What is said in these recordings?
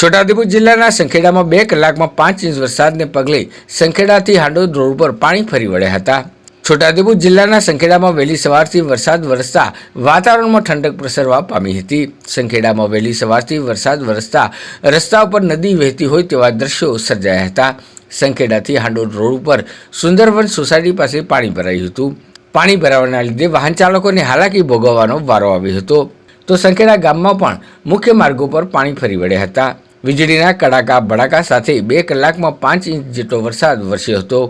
છોટાઉદેપુર જિલ્લાના સંખેડામાં બે કલાકમાં પાંચ ઇંચ વરસાદને પગલે સંખેડાથી હાંડોદ રોડ ઉપર પાણી ફરી વળ્યા હતા. છોટાઉદેપુર જિલ્લાના સંખેડામાં વહેલી સવારથી વરસાદ વરસતા વાતાવરણમાં ઠંડક પ્રસરવા પામી હતી. સંખેડામાં વહેલી સવારથી વરસાદ વરસતા રસ્તા ઉપર નદી વહેતી હોય તેવા દ્રશ્યો સર્જાયા હતા. સંખેડાથી હાંડોદ રોડ ઉપર સુંદરવન સોસાયટી પાસે પાણી ભરાયું હતું. પાણી ભરાવાના લીધે વાહન ચાલકોને હાલાકી ભોગવવાનો વારો આવ્યો હતો. તો સંખેડા ગામમાં પણ મુખ્ય માર્ગો પર પાણી ફરી વળ્યા હતા. વીજળીના કડાકા ભડાકા સાથે બે કલાકમાં પાંચ ઇંચ જેટલો વરસાદ વરસ્યો હતો.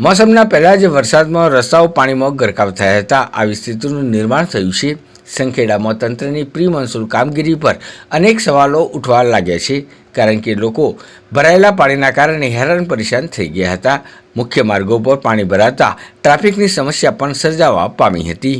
મોસમના પહેલા જ વરસાદમાં રસ્તાઓ પાણીમાં ગરકાવ થયા હતા. આવી સ્થિતિનું નિર્માણ થયું છે. સંખેડામાં તંત્રની પ્રી મોન્સૂન કામગીરી પર અનેક સવાલો ઉઠવા લાગ્યા છે, કારણ કે લોકો ભરાયેલા પાણીના કારણે હેરાન પરેશાન થઈ ગયા હતા. મુખ્ય માર્ગો પર પાણી ભરાતા ટ્રાફિકની સમસ્યા પણ સર્જાવા પામી હતી.